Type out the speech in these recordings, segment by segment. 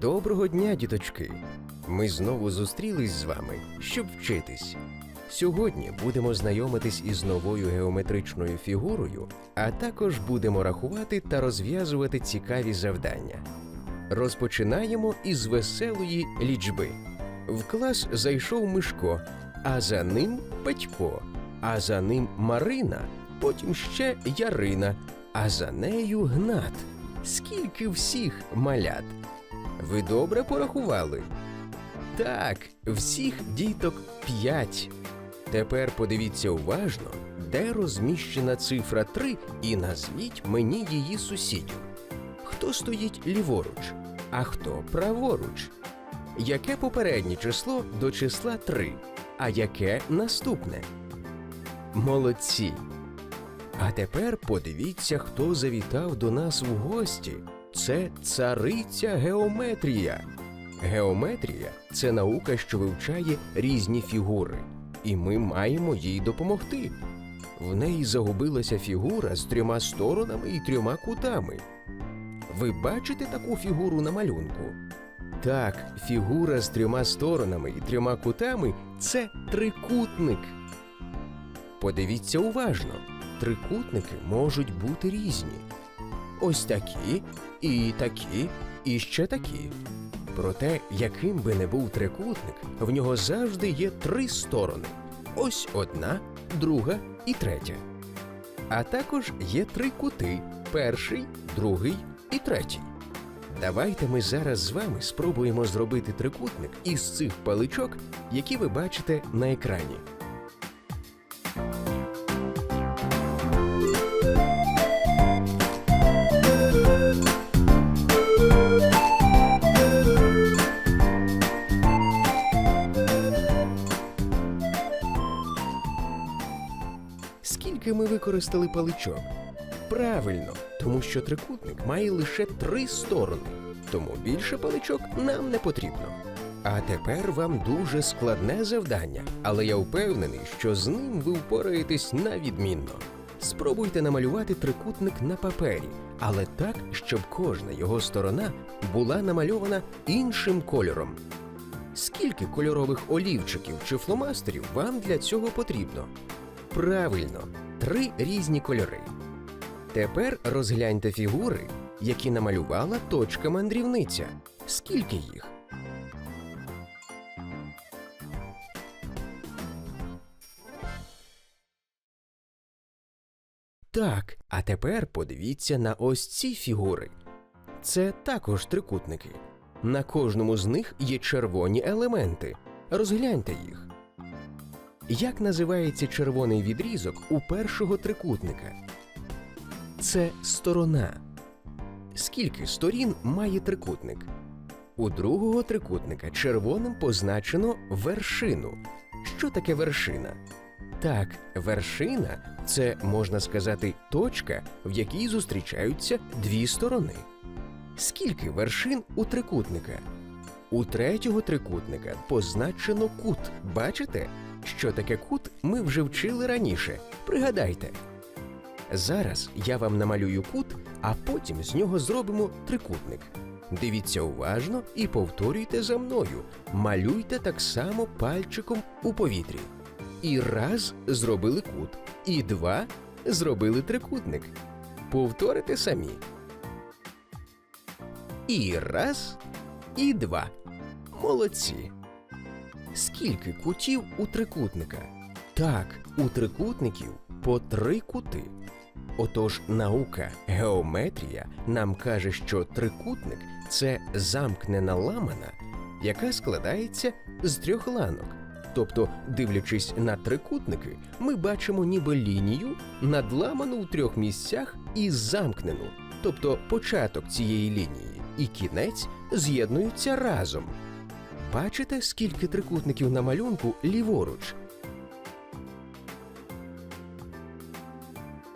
Доброго дня, діточки! Ми знову зустрілись з вами, щоб вчитись. Сьогодні будемо знайомитись із новою геометричною фігурою, а також будемо рахувати та розв'язувати цікаві завдання. Розпочинаємо із веселої лічби. В клас зайшов Мишко, а за ним Петько, а за ним Марина, потім ще Ярина, а за нею Гнат. Скільки всіх малят? Ви добре порахували? Так, всіх діток п'ять. Тепер подивіться уважно, де розміщена цифра 3 і назвіть мені її сусідів. Хто стоїть ліворуч, а хто праворуч? Яке попереднє число до числа 3, а яке наступне? Молодці! А тепер подивіться, хто завітав до нас в гості. Це цариця геометрія. Геометрія це наука, що вивчає різні фігури, і ми маємо їй допомогти. В неї загубилася фігура з трьома сторонами і трьома кутами. Ви бачите таку фігуру на малюнку? Так, фігура з трьома сторонами і трьома кутами це трикутник. Подивіться уважно, трикутники можуть бути різні. Ось такі, і такі, і ще такі. Проте, яким би не був трикутник, в нього завжди є три сторони: ось одна, друга і третя. А також є три кути: перший, другий і третій. Давайте ми зараз з вами спробуємо зробити трикутник із цих паличок, які ви бачите на екрані. Скільки ми використали паличок? Правильно, тому що трикутник має лише три сторони, тому більше паличок нам не потрібно. А тепер вам дуже складне завдання, але я впевнений, що з ним ви впораєтесь на відмінно. Спробуйте намалювати трикутник на папері, але так, щоб кожна його сторона була намальована іншим кольором. Скільки кольорових олівчиків чи фломастерів вам для цього потрібно? Правильно, три різні кольори. Тепер розгляньте фігури, які намалювала точка мандрівниця. Скільки їх? Так, а тепер подивіться на ось ці фігури. Це також трикутники. На кожному з них є червоні елементи. Розгляньте їх. Як називається червоний відрізок у першого трикутника? Це сторона. Скільки сторін має трикутник? У другого трикутника червоним позначено вершину. Що таке вершина? Так, вершина це можна сказати точка, в якій зустрічаються дві сторони. Скільки вершин у трикутника? У третього трикутника позначено кут. Бачите? Що таке кут, ми вже вчили раніше. Пригадайте. Зараз я вам намалюю кут, а потім з нього зробимо трикутник. Дивіться уважно і повторюйте за мною. Малюйте так само пальчиком у повітрі. І раз зробили кут, і два зробили трикутник. Повторите самі. І раз, і два. Молодці. Скільки кутів у трикутника? Так, у трикутників по три кути. Отож, наука геометрія нам каже, що трикутник це замкнена ламана, яка складається з трьох ланок. Тобто, дивлячись на трикутники, ми бачимо ніби лінію, надламану у трьох місцях і замкнену, тобто початок цієї лінії і кінець з'єднуються разом. Бачите, скільки трикутників на малюнку ліворуч?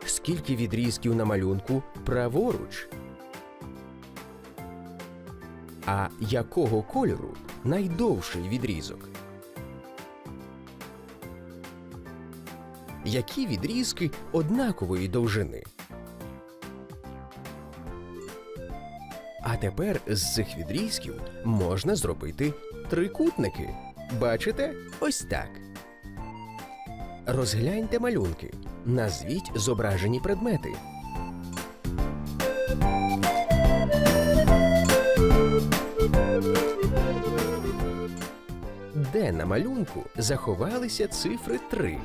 Скільки відрізків на малюнку праворуч? А якого кольору найдовший відрізок? Які відрізки однакової довжини? А тепер з цих відрізків можна зробити трикутники. Бачите? Ось так. Розгляньте малюнки. Назвіть зображені предмети. Де на малюнку заховалися цифри 3?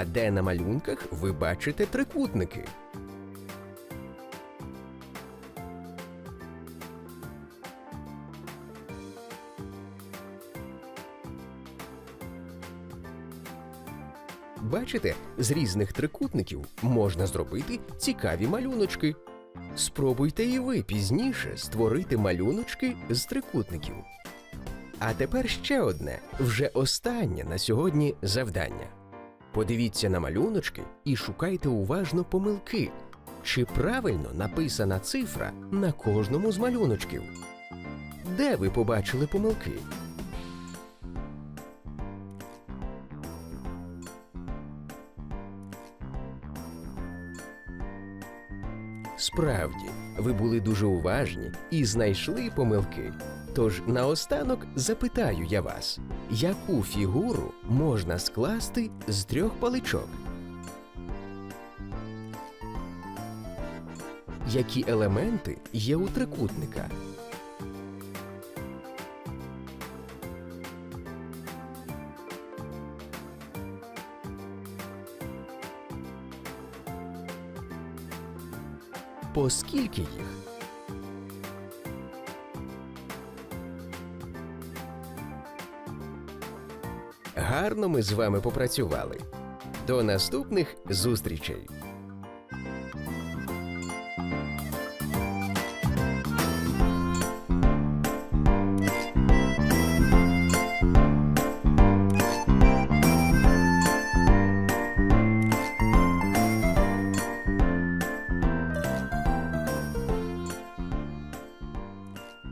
А де на малюнках ви бачите трикутники? Бачите, з різних трикутників можна зробити цікаві малюночки. Спробуйте і ви пізніше створити малюночки з трикутників. А тепер ще одне, вже останнє на сьогодні завдання. Подивіться на малюночки і шукайте уважно помилки, чи правильно написана цифра на кожному з малюночків. Де ви побачили помилки? Справді, ви були дуже уважні і знайшли помилки. Тож наостанок запитаю я вас, яку фігуру можна скласти з трьох паличок? Які елементи є у трикутника? По скільки їх? Гарно ми з вами попрацювали. До наступних зустрічей!